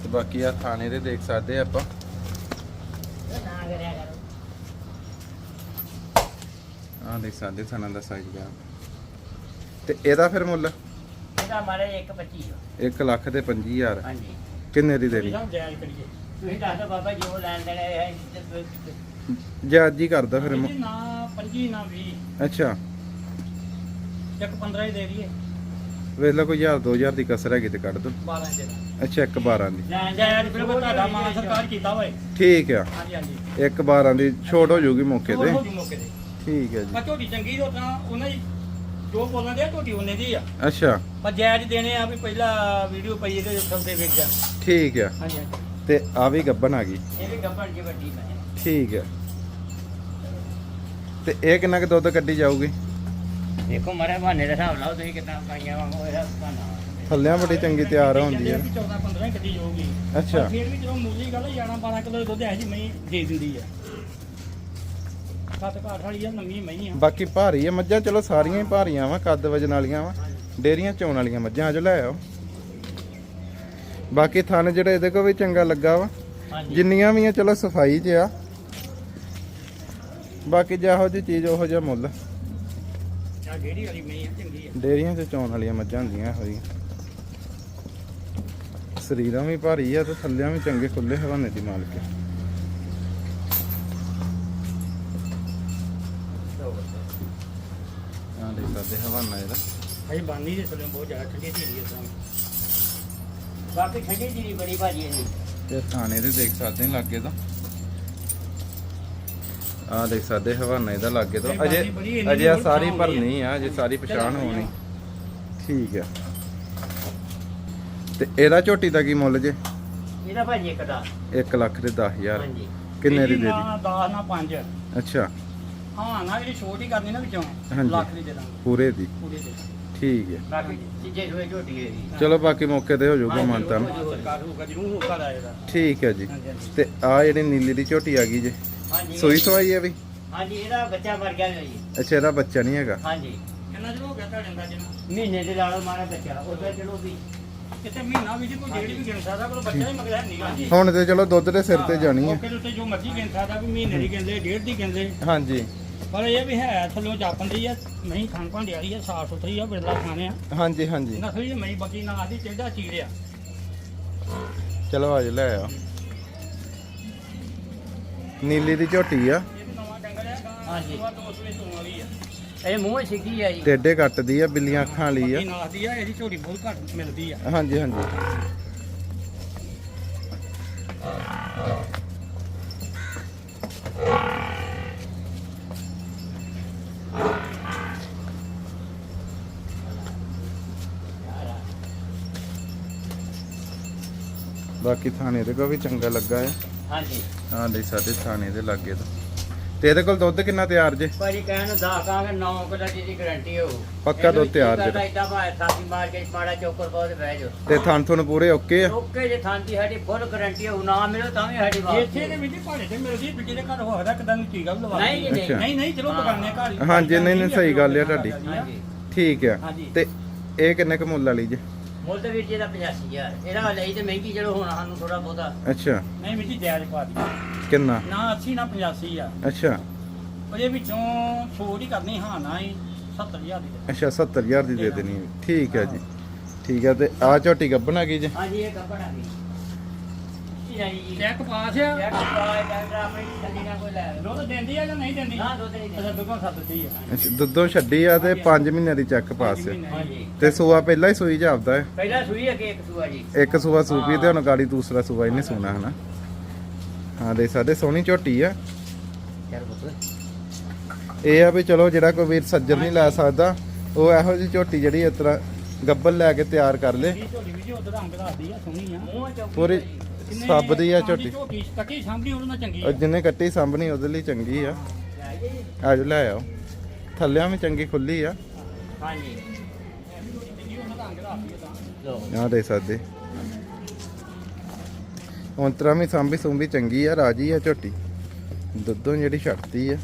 ਤੇ ਬਾਕੀ ਆ ਥਾਣੇ ਦੇ ਦੇਖ ਸਕਦੇ ਆ ਆਪਾਂ। ਨਾ ਕਰਿਆ ਕਰੋ। ਆ ਦੇਖ ਸਕਦੇ ਥਾਣਾ ਦਾ ਸਾਈਜ਼ ਗਿਆ ਤੇ ਇਹਦਾ ਫਿਰ ਮੁੱਲ? ਇਹਦਾ ਮਾਰੇ 125 1 ਲੱਖ ਤੇ 25000 ਹਾਂਜੀ। ਕਿੰਨੇ ਦੀ ਦੇਣੀ? ਜਾਇਜ਼ ਕਰੀਏ। ਤੁਸੀਂ ਦੱਸ ਦਿਓ ਬਾਬਾ ਜੀ ਉਹ ਲੈਣ ਦੇਣੇ ਹੈ ਤੇ- ਜੇ ਅੱਜ ਹੀ ਕਰਦਾ ਫਿਰ ਮੁ- ਨਾ 25 ਨਾ 20 ਅੱਛਾ। ਇੱਕ 15 ਹੀ ਦੇ ਦਈਏ। ਵੇਖ ਲਓ ਕੋਈ 1000 2000 ਦੀ ਕਸਰ ਹੈਗੀ ਤੇ ਕੱਢ ਦੋ 12 ਦੇ ਦਾਂ ਅੱਛਾ 1 12 ਦੀ। ਲੈਣ ਜਾਇਜ਼ ਬਿਲਕੁਲ ਤੁਹਾਡਾ ਮਾਨ ਸਰਕਾਰ ਕੀਤਾ ਹੋਏ। ਠੀਕ ਆ। ਹਾਂਜੀ ਹਾਂਜੀ। 1 12 ਦੀ ਛੋਟ ਹੋ ਜਾਊਗੀ ਮੌਕੇ ਤੇ। ਹੋ ਜੂ ਮੌਕੇ ਤੇ। ਠੀਕ ਹੈ ਜੀ। ਪਰ ਝੋਟੀ ਚੰਗੀ ਤੋਂ ਤਾਂ ਉਹਨਾਂ ਦੀ ਜੋ ਬੋਲਣ ਦੇ ਝੋਟੀ ਉਹਨੇ ਦੀ ਆ। ਅੱਛਾ। ਪਰ ਜਾਇਜ਼ ਦੇਣੇ ਆ ਵੀ ਪਹਿਲਾਂ ਵੀਡੀਓ ਪਈ ਇਹਦੇ ਸੌਦੇ ਵੇਚ ਜਾਣ ਠੀਕ ਆ। ਹਾਂਜੀ ਹਾਂਜੀ। ਤੇ ਆ ਵੀ ਗੱਬਨ ਆ ਗਈ। ਇਹ ਵੀ ਗੱਬੜ ਜੀ ਵੱਡੀ ਮੈਂ। ਠੀਕ ਆ ਤੇ ਇਹ ਕਿੰਨਾ ਕੁ ਦੁੱਧ ਕੱਢੀ ਜਾਊਗੀ? ਦੇਖੋ ਮਾਰੇ ਬਹਾਨੇ ਦਾ ਹਿਸਾਬ ਲਾਓ ਤੁਸੀਂ ਕਿੰਨਾ ਪਾਈਆਂ ਵਾਂਗੂ ਇਹਦਾ ਬਹਾਨਾ ਥੱਲਿਆਂ ਬੜੀ ਚੰਗੀ ਤਿਆਰ ਹੁੰਦੀ ਹੈ 14 15 ਕਿੱਡੀ ਹੋਊਗੀ ਅੱਛਾ। ਫਿਰ ਵੀ ਜਦੋਂ ਮੂਲੀ ਗੱਲ 11 12 ਕਿਲੋ ਦੁੱਧ ਹੈ ਜੀ ਮੈਂ ਦੇ ਦਿੰਦੀ ਆ। ਸੱਤ ਘਾਟ ਵਾਲੀ ਆ ਨਵੀਂ ਮਈ ਆ। ਬਾਕੀ ਭਾਰੀ ਆ ਮੱਝਾਂ ਚਲੋ ਸਾਰੀਆਂ ਹੀ ਭਾਰੀਆਂ ਵਾ ਕੱਦ ਵਜਨ ਵਾਲੀਆਂ ਵਾ ਡੇਰੀਆਂ ਚੋਣ ਵਾਲੀਆਂ ਮੱਝਾਂ ਆਜੋ ਲੈ ਆਓ। ਬਾਕੀ ਥਣ ਜਿਹੜੇ ਇਹਦੇ ਕੋ ਵੀ ਚੰਗਾ ਲੱਗਾ ਵਾ। ਜਿੰਨੀਆਂ ਵੀ ਆ ਚਲੋ ਸਫ਼ਾਈ 'ਚ ਆ। ਬਾਕੀ ਜਿਹੋ ਜੀ ਚੀਜ਼ ਉਹੋ ਜਿਹਾ ਮੁੱਲ। ਆ ਜਿਹੜੀ ਵਾਲੀ ਮਈ ਆ ਚੰਗੀ ਆ। ਡੇਰੀਆਂ 'ਚ ਚੋਣ ਵਾਲੀਆਂ ਮੱਝਾਂ ਹੁੰਦੀਆਂ ਹੋਈ ਸਰੀਰਾਂ ਵੀ ਭਾਰੀ ਆ ਤੇ ਥੱਲਿਆਂ ਵੀ ਚੰਗੇ ਖੁੱਲੇ ਹਵਾਨੇ ਦੀ ਮਾਲਕ ਹੈ ਆ ਦੇ ਸਕਦੇ ਹਵਾਨਾ ਇਹਦਾ। ਭਾਈ ਬਾਨੀ ਦੇ ਥੱਲੇ ਬਹੁਤ ਜ਼ਿਆਦਾ ਠੰਡੀ ਧੀਰੀ ਆ ਬਾਕੀ ਠੰਡੀ ਜੀ ਬੜੀ ਭਾਜੀ ਇਹਦੀ ਤੇ ਥਾਣੇ ਦੇ ਦੇਖ ਸਕਦੇ ਹਾਂ ਲਾਗੇ ਤੋਂ। ਆ ਦੇਖ ਸਕਦੇ ਹਵਾਨਾ ਇਹਦਾ ਲਾਗੇ ਤੋਂ। ਅਜੇ ਅਜੇ ਆ ਸਾਰੀ ਭਰਨੀ ਆ ਅਜੇ ਸਾਰੀ ਪਛਾਣ ਹੋਣੀ। ਠੀਕ ਆ। ਤੇ ਇਹਦਾ ਝੋਟੀ ਦਾ ਕੀ ਮੁੱਲ ਜੇ? ਇਹਦਾ ਭਾਜੀ ਇੱਕ ਦਾ। 1 ਲੱਖ ਦੇ 10000 ਹਾਂਜੀ। ਕਿੰਨੇ ਦੀ ਦੇ ਨਾ ਦੀ? 10 ਨਾ 5 ਅੱਛਾ। ਹਾਂ ਨਾ ਜਿਹੜੀ ਛੋਟੀ ਕਰਨੀ ਨਾ ਵਿੱਚੋਂ। ਲੱਖ ਦੀ ਦੇ ਦਾਂਗੇ। ਪੂਰੇ ਦੀ। ਪੂਰੇ ਦੇ ਠੀਕ ਹੈ। ਬਾਕੀ ਚੀਜ਼ੇ ਹੋਏ ਝੋਟੀ ਇਹਦੀ ਚਲੋ ਬਾਕੀ ਮੌਕੇ ਤੇ ਹੋ ਜਾਊਗਾ ਮਾਨਤਾ। ਸਰਕਾਰ ਹੋਊਗਾ ਠੀਕ ਹੈ ਜੀ। ਤੇ ਆ ਜਿਹੜੀ ਨੀਲੀ ਦੀ ਝੋਟੀ ਆ ਗਈ ਜੇ। ਹਾਂਜੀ। ਸੂਈ ਸਵਾਈ ਹੈ ਵੀ? ਹਾਂਜੀ ਇਹਦਾ ਬੱਚਾ ਮਰ ਗਿਆ ਜੀ। ਅੱਛਾ ਇਹਦਾ ਬੱਚਾ ਨਹੀਂ ਹੈਗਾ? ਹਾਂਜੀ। ਕਿੰਨਾ ਚਿਰ ਹੋ ਗਿਆ ਤੁਹਾਡੇ ਅੰਦਾਜ਼ੇ ਨਾਲ ਮਹੀਨੇ ਦੇ ਲਾਲੋ ਮਾਰਾ ਬੱਚਾ ਉਹਦਾ ਚਲੋ ਵੀ। ਕਿਤੇ ਮਹੀਨਾ ਵੀ ਜੀ ਕੋਈ ਡੇਢ ਵੀ ਗਿਣ ਸਕਦਾ ਕੋਈ ਬੱਚਾ ਹੀ ਮਗਰ ਨਹੀਂ ਗਾ ਜੀ ਹੁਣ ਤੇ ਚਲੋ ਦੁੱਧ ਦੇ ਸਿਰ ਤੇ ਜਾਣੀ ਹੈ। ਮੌਕੇ ਦੇ ਉੱਤੇ ਜੋ ਮਰਜ਼ੀ ਗਿਣ ਸਕਦਾ ਵੀ ਮਹੀਨੇ ਦੀ ਗਿਣਦੇ ਡੇਢ ਦੀ ਗਿਣਦੇ। ਹਾਂਜੀ। ਪਰ ਇਹ ਵੀ ਹੈ ਥੱਲੋਂ ਜਾਪਣ ਦੀ ਆ ਨਹੀਂ ਖਾਣ ਭਾਂਡੇ ਵਾਲੀ ਆ ਸਾਫ਼ ਸੁਥਰੀ ਆ ਬਿਰਲਾ ਖਾਣੇ ਆ। ਹਾਂਜੀ ਹਾਂਜੀ। ਨਸਲੀ ਮਈ ਬਾਕੀ ਨਾ ਆਦੀ ਚਿਹੜਾ ਚੀੜਿਆ ਚਲੋ ਆਜੋ ਲੈ ਆ ਨੀਲੀ ਦੀ ਝੋਟੀ ਆ। ਇਹ ਵੀ ਨਵਾਂ ਡੰਗਰ ਆ ਹਾਂਜੀ। ਤੋਂ ਵਾਲੀ ਆ ਇਹ ਮੂੰਹ ਸਿੱਕੀ ਆ ਜੀ। ਟੇਡੇ ਕੱਟਦੀ ਆ ਬਿੱਲੀਆਂ ਅੱਖਾਂ ਵਾਲੀ ਆ। ਬਾਕੀ ਨਾਸ ਦੀ ਆ ਇਹਦੀ ਝੋੜੀ ਬਹੁਤ ਘੱਟ ਮਿਲਦੀ ਆ। ਹਾਂਜੀ ਹਾਂਜੀ। ਬਾਕੀ ਥਾਣੇ ਦੇ ਕੋ ਵੀ ਚੰਗਾ ਲੱਗਾ ਹੈ। ਹਾਂਜੀ। ਹਾਂ ਦੇ ਸਾਡੇ ਥਾਣੇ ਦੇ ਲਾਗੇ ਤੋਂ। ਤੇ ਇਹਦੇ ਕੋਲ ਦੁੱਧ ਕਿੰਨਾ ਤਿਆਰ ਜੇ? ਭਾਜੀ ਕਹਿਣ ਨੂੰ ਦਸ ਕਾਂਗੇ 9 ਕਿਲੋ ਦੀ ਗਾਰੰਟੀ ਹੋ ਪੱਕਾ ਦੁੱਧ ਤਿਆਰ ਜਿਹੜਾ ਇਦਾਂ ਭਾਵੇਂ ਥਾਪੀ ਮਾਰ ਕੇ ਮਾੜਾ ਚੋਕਰ ਬਹੁਤ ਬਹਿ ਜਾਓ। ਤੇ ਥਣ ਥੁਣ ਪੂਰੇ ਓਕੇ ਆ? ਓਕੇ ਜੇ ਥਾਂਦੀ ਸਾਡੀ ਫੁੱਲ ਗਾਰੰਟੀ ਹੋ ਨਾ ਮਿਲੋ ਤਾਂ ਵੀ ਸਾਡੀ ਇੱਥੇ ਦੇ ਵਿੱਚ ਭਾੜੇ ਤੇ ਮਿਲਦੀ ਦੂਜੇ ਦੇ ਘਰ ਹੋਦਾ ਕਿਦਾਂ ਨੂੰ ਟੀਕਾ ਵੀ ਲਵਾ ਨਹੀਂ ਜੀ। ਨਹੀਂ। ਨਹੀਂ ਨਹੀਂ ਚਲੋ ਬਗਾਨੇ ਘਰ ਹਾਂਜੀ, ਨਹੀਂ, ਨਹੀਂ, ਸਹੀ ਗੱਲ ਆ ਤੁਹਾਡੀ। ਹਾਂਜੀ। ਠੀਕ ਆ। ਤੇ ਇਹ ਕਿੰਨੇ ਕੁ ਮੁੱਲ ਵਾਲੀ ਜੇ? ਮੁੱਲ ਤੇ ਵੀਰ ਜੀ ਦਾ 85000 ਇਹਦਾ ਲਈ ਤੇ ਮਹਿੰਗੀ ਚਲੋ ਹੁਣ ਸਾਨੂੰ ਥੋੜਾ ਬਹੁਤਾ। ਅੱਛਾ। ਨਹੀਂ ਮਿੱਟੀ ਜਾਇਜ਼ ਪਾ ਦੀ ਕਿੰਨਾ? ਨਾ 80 ਨਾ 85 ਆ ਅੱਛਾ। ਉਹਦੇ ਵਿੱਚੋਂ ਛੋੜ ਹੀ ਕਰਨੀ ਹਾਂ ਨਾ ਹੀ 70000 ਦੀ। ਅੱਛਾ 70000 ਦੀ ਦੇ ਦੇਣੀ। ਠੀਕ ਹੈ ਜੀ। ਠੀਕ ਹੈ ਤੇ ਆ ਝੋਟੀ ਗੱਬਣ ਆ ਗਈ ਜੇ? ਹਾਂਜੀ ਇਹ ਵੀ ਜਾਈ ਜੀ ਚੈੱਕ ਪਾਸ ਆ। ਚੈੱਕ ਪਾਏ ਡਾਕਟਰ ਆਪਣੀ ਥੱਲੀ ਨਾਲ ਕੋਈ ਲੈ। ਦੁੱਧ ਦਿੰਦੀ ਆ ਜਾਂ ਨਹੀਂ ਦਿੰਦੀ? ਨਾ ਦੁੱਧ ਨਹੀਂ ਅੱਛਾ ਦਿੰਦਾ ਦੁੱਧੋਂ ਸੱਦਦੀ ਆ। ਅੱਛਾ ਦੁੱਧੋਂ ਛੱਡੀ ਆ ਤੇ 5 ਮਹੀਨਿਆਂ ਦੀ ਚੱਕ ਪਾਸ ਆ। ਹਾਂਜੀ। ਤੇ ਸੂਆ ਪਹਿਲਾਂ ਹੀ ਸੂਈ ਜਾਪਦਾ ਹੈ ਪਹਿਲਾਂ ਸੂਈ ਅੱਗੇ ਇੱਕ ਸੂਆ ਜੀ? ਇੱਕ ਸੂਆ ਸੂਪੀ ਤੇ ਹੁਣ ਗਾੜੀ ਦੂਸਰਾ ਸੂਆ ਇਹਨੇ ਸੂਣਾ ਹਨਾ? ਹਾਂ ਦੇ ਸਾਡੇ ਸੋਹਣੀ ਝੋਟੀ ਆ। ਇਹ ਆ ਵੀ ਚਲੋ ਜਿਹੜਾ ਕੋਈ ਵੀਰ ਸੱਜਰ ਨਹੀਂ ਲੈ ਸਕਦਾ ਉਹ ਇਹੋ ਜਿਹੀ ਝੋਟੀ ਜਿਹੜੀ ਇਸ ਤਰ੍ਹਾਂ ਗੱਬਲ ਲੈ ਕੇ ਤਿਆਰ ਕਰ ਲੇ। ਇਹ ਝੋਟੀ ਵੀ ਜੀ ਉਧਰ ਰੰਗ ਦੱਸਦੀ ਆ ਸੋਹਣੀ ਆ। ਮੂੰਹ ਚੌਕੀ ਪੂਰੀ ਸੱਬ ਦੀ ਆ ਝੋਟੀ। ਝੋਟੀ ਤੱਕੀ ਸਾਂਭਣੀ ਉਹਨਾਂ ਨਾਲ ਚੰਗੀ ਉਹ ਕੱਟੀ ਸਾਂਭਣੀ ਉਹਦੇ ਲਈ ਚੰਗੀ ਆ। ਆਜੋ ਲੈ ਆਓ। ਥੱਲਿਆਂ ਵੀ ਚੰਗੀ ਖੁੱਲੀ ਆ। ਹਾਂਜੀ। ਲੋ ਆ ਦੇ ਸਕਦੇ। ਹੁਣ ਤਰ੍ਹਾਂ ਵੀ ਸਾਂਭੀ ਸੁੰਭੀ ਚੰਗੀ ਆ ਰਾਜੀ ਆ ਝੋਟੀ। ਦੁੱਧੋਂ ਜਿਹੜੀ ਛੱਡਤੀ ਆ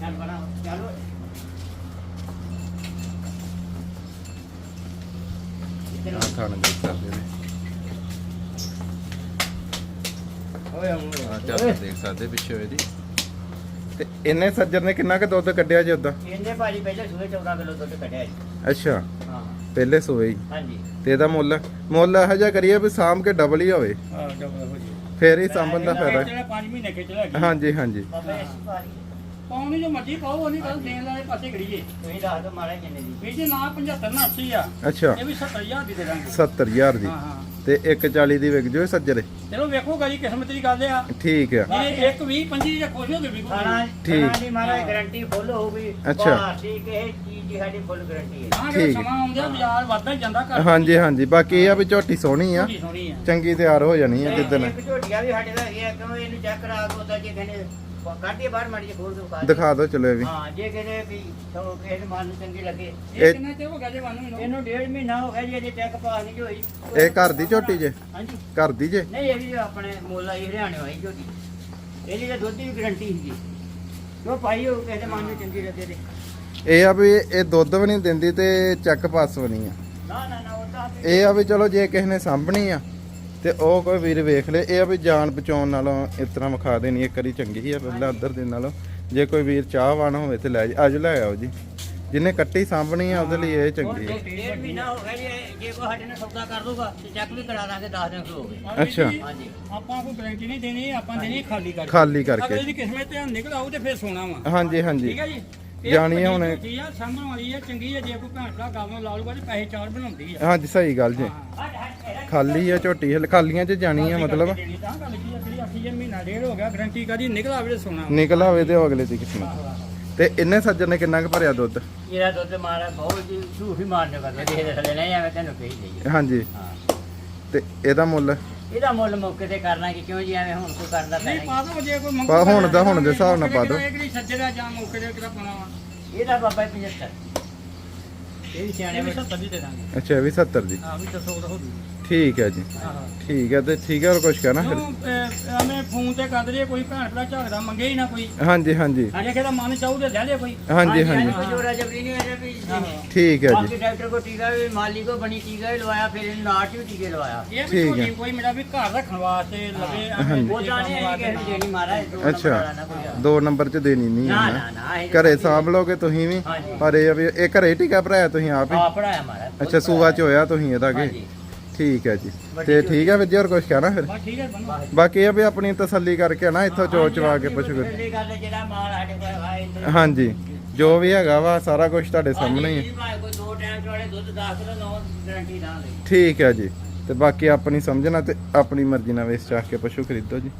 ਚੱਲ ਬਣਾ ਚਲੋ ਆ ਖਾਣ ਦੇ ਸਕਦੇ ਨੇ ਓਏ ਆ ਓਏ ਚੱਲ ਦੇਖ ਸਕਦੇ ਪਿੱਛੇ ਇਹਦੀ ਤੇ ਇਹਨੇ ਸੱਜਰ ਨੇ ਕਿੰਨਾ ਕੁ ਦੁੱਧ ਕੱਢਿਆ ਜੀ ਉਦਾਂ? ਇਹਨੇ ਭਾਜੀ ਪਹਿਲੇ ਸੂਏ 14 ਕਿਲੋ ਦੁੱਧ ਕੱਢਿਆ ਜੀ। ਅੱਛਾ। ਹਾਂ। ਪਹਿਲੇ ਸੋਏ ਹੀ। ਹਾਂਜੀ। ਤੇ ਇਹਦਾ ਮੁੱਲ? ਮੁੱਲ ਇਹੋ ਜਿਹਾ ਕਰੀਏ ਵੀ ਸਾਂਭ ਕੇ ਡਬਲ ਹੀ ਹੋਵੇ। ਆ ਡਬਲ ਹੋ ਜੀ। ਫੇਰ ਹੀ ਸਾਂਭਣ ਦਾ ਫਾਇਦਾ। ਜਿਹੜਾ 5 ਮਹੀਨੇ ਖਿੱਚ ਲੈ ਗਈ ਹਾਂਜੀ ਹਾਂਜੀ। ਬਾਬਾ ਇਸ ਵਾਰੀ ਪਾਉਣੀ ਜੋ ਮਰਜ਼ੀ ਪਾਓ ਉਹ ਨਹੀਂ ਕੱਲ ਦੇਣ ਵਾਲੇ ਪਾਸੇ ਖੜੀਏ। ਤੁਸੀਂ ਦੱਸ ਦਿਓ ਮਾਰਾ ਕਿੰਨੇ ਦੀ। ਵੀ ਜੇ ਨਾ 75 ਨਾ 80 ਆ ਅੱਛਾ। ਇਹ ਵੀ 70000 ਦੀ ਦੇ ਦਾਂਗੇ। 70000 ਦੀ। ਹਾਂ ਹਾਂ। ਤੇ 140 ਦੀ ਵਿਕ ਜੋ ਸੱਜਰੇ। ਚਲੋ ਵੇਖੋ ਗਾਜੀ ਕਿਸਮਤ ਦੀ ਗੱਲ ਆ। ਠੀਕ ਆ। ਜੇ ਇੱਕ 20 25 ਜਾਂ ਖੁਸ਼ ਹੋ ਵੀ ਖਾਣਾ ਠੀਕ। ਦੀ ਮਾਰਾ ਗਾਰੰਟੀ ਫੁੱਲ ਹੋਊਗੀ। ਅੱਛਾ। ਭਾਰਤੀ ਕਿਸੇ ਚੀਜ਼ ਦੀ ਸਾਡੀ ਫੁੱਲ ਗਾਰੰਟੀ ਹੈ। ਹਾਂ ਠੀਕ। ਸਮਾਂ ਆਉਂਦਾ ਬਾਜ਼ਾਰ ਵੱਧਦਾ ਹੀ ਜਾਂਦਾ ਘਰ। ਹਾਂਜੀ ਹਾਂਜੀ। ਬਾਕੀ ਇਹ ਆ ਵੀ ਝੋਟੀ ਸੋਹਣੀ ਆ। ਚੰਗੀ ਤਿਆਰ ਹੋ ਜਾਣੀ ਆ ਜਿੱਦਣ। ਇੱਕ ਝੋਟੀਆਂ ਵੀ ਸਾਡੇ ਦਾ ਹੈਗੀਆਂ ਕਿਉਂ ਇਹਨੂੰ ਚੈੱਕ ਕਰਾ ਕੇ ਉਹਦਾ ਜੇ ਕਹਿੰਦੇ ਕਾਢੀ ਬਾਹਰ ਮਾੜੀ ਜਿਹੀ ਖੋਲ ਦਿਓ। ਦਿਖਾ ਦਿਓ ਚਲੋ ਇਹ ਵੀ ਹਾਂ ਜੇ ਕਹਿੰਦੇ ਵੀ ਚਲੋ ਕਿਸੇ ਨੂੰ ਮਨ ਨੂੰ ਚੰਗੀ ਲੱਗੇ ਇਹ ਇਹ- ਕਿੰਨਾ ਚਿਰ ਹੋ ਗਿਆ ਜੇ ਵਾਨੂੰ ਇਹਨੂੰ ਡੇਢ ਮਹੀਨਾ ਹੋ ਗਿਆ ਜੀ ਅਜੇ ਚੈੱਕ ਪਾਸ ਨਹੀਂ ਹੋਈ ਇਹ ਘਰ ਦੀ ਝੋਟੀ ਜੇ ਹਾਂਜੀ ਘਰ ਦੀ ਜੇ ਨਹੀਂ ਇਹ ਵੀ ਆਪਣੇ ਮੁੱਲ ਆਈ ਹਰਿਆਣੇ ਆਈ ਝੋਟੀ ਇਹਦੀ ਤਾਂ ਦੁੱਧ ਦੀ ਗਾਰੰਟੀ ਸੀਗੀ ਕਿਉਂ ਪਾਈ ਹੋ ਕਿਸੇ ਦੇ ਮਨ ਨੂੰ ਚੰਗੀ ਲੱਗੇ ਤੇ ਇਹ ਆ ਵੀ ਇਹ ਦੁੱਧ ਵੀ ਨਹੀਂ ਦਿੰਦੀ ਤੇ ਚੱਕ ਪਾਸ ਵੀ ਨਹੀਂ ਆ ਨਾ ਨਾ ਨਾ ਉਹ ਤਾਂ ਇਹ ਆ ਵੀ ਚਲੋ ਜੇ ਕਿਸੇ ਨੇ ਸਾਂਭਣੀ ਆ ਤੇ ਉਹ ਕੋਈ ਵੀਰ ਵੇਖ ਲੇ ਇਹ ਆ ਵੀ ਜਾਨ ਬਚਾਉਣ ਨਾਲੋਂ ਇਸ ਤਰ੍ਹਾਂ ਵਿਖਾ ਦੇਣੀ ਇੱਕ ਵਾਰੀ ਚੰਗੀ ਆ ਪਹਿਲਾਂ ਉਧਰ ਦੇ ਨਾਲੋਂ। ਜੇ ਕੋਈ ਵੀਰ ਚਾਹਵਾਨ ਹੋਵੇ ਤੇ ਲੈ ਜਾ ਅੱਜ ਲੈ ਆਓ ਜੀ। ਜਿਹਨੇ ਕੱਟੀ ਸਾਂਭਣੀ ਆ ਉਹਦੇ ਲਈ ਇਹ ਚੰਗੀ ਆ। ਡੇਢ ਮਹੀਨਾ ਹੋ ਗਿਆ ਜੀ ਇਹ- ਜੇ ਕੋਈ ਸਾਡੇ ਨਾਲ ਸੌਦਾ ਕਰ ਦੂਗਾ ਤੇ ਚੈੱਕ ਵੀ ਕਰਾ ਦਾਂਗੇ 10 ਦਿਨ ਹੋ ਗਏ। ਅੱਛਾ। ਹਾਂਜੀ। ਆਪਾਂ ਕੋਈ ਗਾਰੰਟੀ ਨਹੀਂ ਦੇਣੀ ਆਪਾਂ ਦੇਣੀ ਖਾਲੀ ਕਰਕੇ। ਖਾਲੀ ਕਰਕੇ ਦੀ ਕਿਸਮਤ ਤੇ ਨਿਕਲ ਆਊ ਤੇ ਫਿਰ ਸੋਣਾ ਵਾ। ਹਾਂਜੀ ਹਾਂਜੀ। ਠੀਕ ਹੈ ਜੀ? ਜਾਣੀ ਆ ਹੁਣ- ਝੋਟੀ ਆ ਸਾਂਭਣ ਵਾਲੀ ਆ ਚੰਗੀ ਆ ਜੇ ਕੋਈ ਭੈਣ ਭਰਾ ਗੱਲ ਨੂੰ ਲਾ ਲੂਗਾ ਤੇ ਪੈਸੇ ਚਾਰ ਬਣਾਉਂਦੀ ਆ। ਹਾਂਜੀ ਸਹੀ ਗੱਲ ਜੀ। ਖਾਲੀ ਆ ਝੋਟੀ ਹਲ ਖਾਲੀਆਂ 'ਚ ਜਾਣੀ ਆ ਮਤਲਬ। ਦੇਣੀ ਤਾਂ ਗੱਲ ਕੀ ਆ ਜਿਹੜੀ ਆਖੀ ਮਹੀਨਾ ਡੇਢ ਹੋ ਗਿਆ ਗਾਰੰਟੀ ਕਾਦੀ ਨਿਕਲ ਆਵੇ ਤੇ ਸੋਣਾ ਨਿਕਲ ਆਵੇ ਤੇ ਉਹ ਅਗਲੇ ਦੀ ਕਿਸਮਤ। ਤੇ ਇਹਨੇ ਸੱਜਣ ਨੇ ਕਿੰਨਾ ਕੁ ਭਰਿਆ ਦੁੱਧ? ਇਹਦਾ ਦੁੱਧ ਮਾਰਾ ਬਹੁਤ ਜੀ ਝੂਠ ਹੀ ਮਾਰਨੇ ਕਰਦੇ ਇਹਦੇ ਥੱਲੇ ਨਹੀਂ ਆਵੇ ਤੈਨੂੰ ਕਹੀ ਦਈਏ। ਹਾਂਜੀ। ਤੇ ਇਹਦਾ ਮੁੱਲ? ਇਹਦਾ ਮੁੱਲ ਮੌਕੇ ਤੇ ਕਰਨਾ ਕਿ ਕਿਉਂ ਜੀ ਐਵੇਂ ਹੁਣ ਕੋਈ ਕਰਦਾ ਨਹੀਂ ਪੈਣਾ ਪਾ ਦੋ ਜੇ ਕੋਈ ਮੰਗੂ ਪਾ ਹੁਣ ਦਾ ਹੁਣ ਦੇ ਹਿਸਾਬ ਨਾਲ ਪਾ ਦਿਓ। ਇਹ ਕਿਹੜੀ ਸੱਜਰਾ ਜਾਂ ਮੌਕੇ ਦੇ ਕਿਹੜਾ ਪਾਣਾ ਵਾ। ਇਹਦਾ ਬਾਬਾ ਜੀ 75 ਇਹ ਵੀ ਸਿਆਣੇ ਇਹ ਵੀ ਬੱਚੇ 70 ਦੀ ਦੇ ਦਾਂਗੇ। ਅੱਛਾ ਇਹ ਵੀ 70 ਦੀ। ਹਾਂ ਵੀ ਦੱਸੋ ਉਹ ਹੋ ਜੂ ਠੀਕ ਹੈ ਜੀ। ਆਹੋ ਠੀਕ ਹੈ ਤੇ ਠੀਕ ਹੈ ਹੋਰ ਕੁਝ ਕਹਿਣਾ? ਫਿਰ ਕਿਉਂ ਐਵੇਂ ਫੋਨ ਤੇ ਕਰ ਦਈਏ ਕੋਈ ਭੈਣ ਭਰਾ ਝਗੜਾ ਮੰਗੇ ਹੀ ਨਾ ਕੋਈ। ਹਾਂਜੀ ਹਾਂਜੀ। ਸਾਡੇ ਕਿਹਦਾ ਮਨ ਚਾਹੂ ਤੇ ਲੈ ਲੈ ਕੋਈ। ਹਾਂਜੀ ਹਾਂਜੀ। ਕੋਈ ਜੋੜਾ ਜਬਰੀ ਨਹੀਂ ਹੋਇਆ ਵੀ ਠੀਕ ਹੈ ਜੀ। ਬਾਕੀ ਡਾਕਟਰ ਕੋ ਟੀਕਾ ਵੀ ਮਾਲੀ ਕੋ ਬਣੀ ਟੀਕਾ ਵੀ ਲਵਾਇਆ ਫਿਰ ਇਹਨੂੰ ਨਾਟ ਵੀ ਟੀਕੇ ਲਵਾਇਆ। ਇਹ ਵੀ ਠੀਕ ਹੈ। ਕੋਈ ਮੇਰਾ ਵੀ ਘਰ ਰੱਖਣ ਵਾਸਤੇ ਲਵੇ। ਉਹ ਜਾਣੇ ਇਹ ਕਿਸੇ ਨੂੰ ਦੇਣੀ ਮਾਰਾ ਇਹ ਦੋ ਨੰਬਰ ਅੱਛਾ ਵਾਲਾ ਨਾ ਕੋਈ ਆ। ਦੋ ਨੰਬਰ 'ਚ ਦੇਣੀ ਨਹੀਂ ਨਾ ਹੈ ਨਾ ਨਾ। ਨਾ ਇਹ ਘਰੇ ਸਾਂਭ ਲੋਗੇ ਤੁਸੀਂ ਵੀ? ਹਾਂਜੀ। ਪਰ ਇਹ ਆ ਵੀ ਇਹ ਘਰੇ ਟਿਕਾ ਭਰਾਇਆ ਤੁਸੀਂ ਆਪ ਹੀ? ਆ ਪੜਾਇਆ ਮਾਰਾ ਅੱਛਾ ਸੂਆ 'ਚ ਹੋਇਆ ਤੁਸੀਂ ਇਹਦਾ ਕਿ ਹਾਂਜੀ। ਠੀਕ ਹੈ ਜੀ। ਤੇ। ਠੀਕ ਹੈ ਵੀਰ ਜੀ ਹੋਰ ਕੁਝ ਕਹਿਣਾ ਫਿਰ? ਬਸ ਠੀਕ ਹੈ ਬੰਨੋ ਬਾਕੀ ਇਹ ਵੀ ਆਪਣੀ ਤਸੱਲੀ ਕਰਕੇ ਨਾ ਇੱਥੋਂ ਚੋ ਚਵਾ ਕੇ ਜਿਹੜਾ ਮਾਲ ਸਾਡੇ ਕੋਲ ਹੈਗਾ ਇੱਧਰ ਹਾਂਜੀ ਜੋ ਵੀ ਹੈਗਾ ਵਾ ਸਾਰਾ ਕੁਝ ਤੁਹਾਡੇ ਸਾਹਮਣੇ ਹੀ ਹੈ। ਹਾਂਜੀ, ਭਾਵੇਂ ਕੋਈ ਦੋ ਟਾਈਮ ਚ ਵਾਲੇ ਦੁੱਧ 10 ਕਿਲੋ ਨੌ ਗਾਰੰਟੀ ਨਾ ਦੇ ਠੀਕ ਹੈ ਜੀ ਤੇ ਬਾਕੀ ਆਪਣੀ ਸਮਝਣਾ ਤੇ ਆਪਣੀ ਮਰਜ਼ੀ ਨਾਲ ਵੇਚ ਚਾਹ ਕੇ ਪਸ਼ੂ ਖਰੀਦੋ ਜੀ।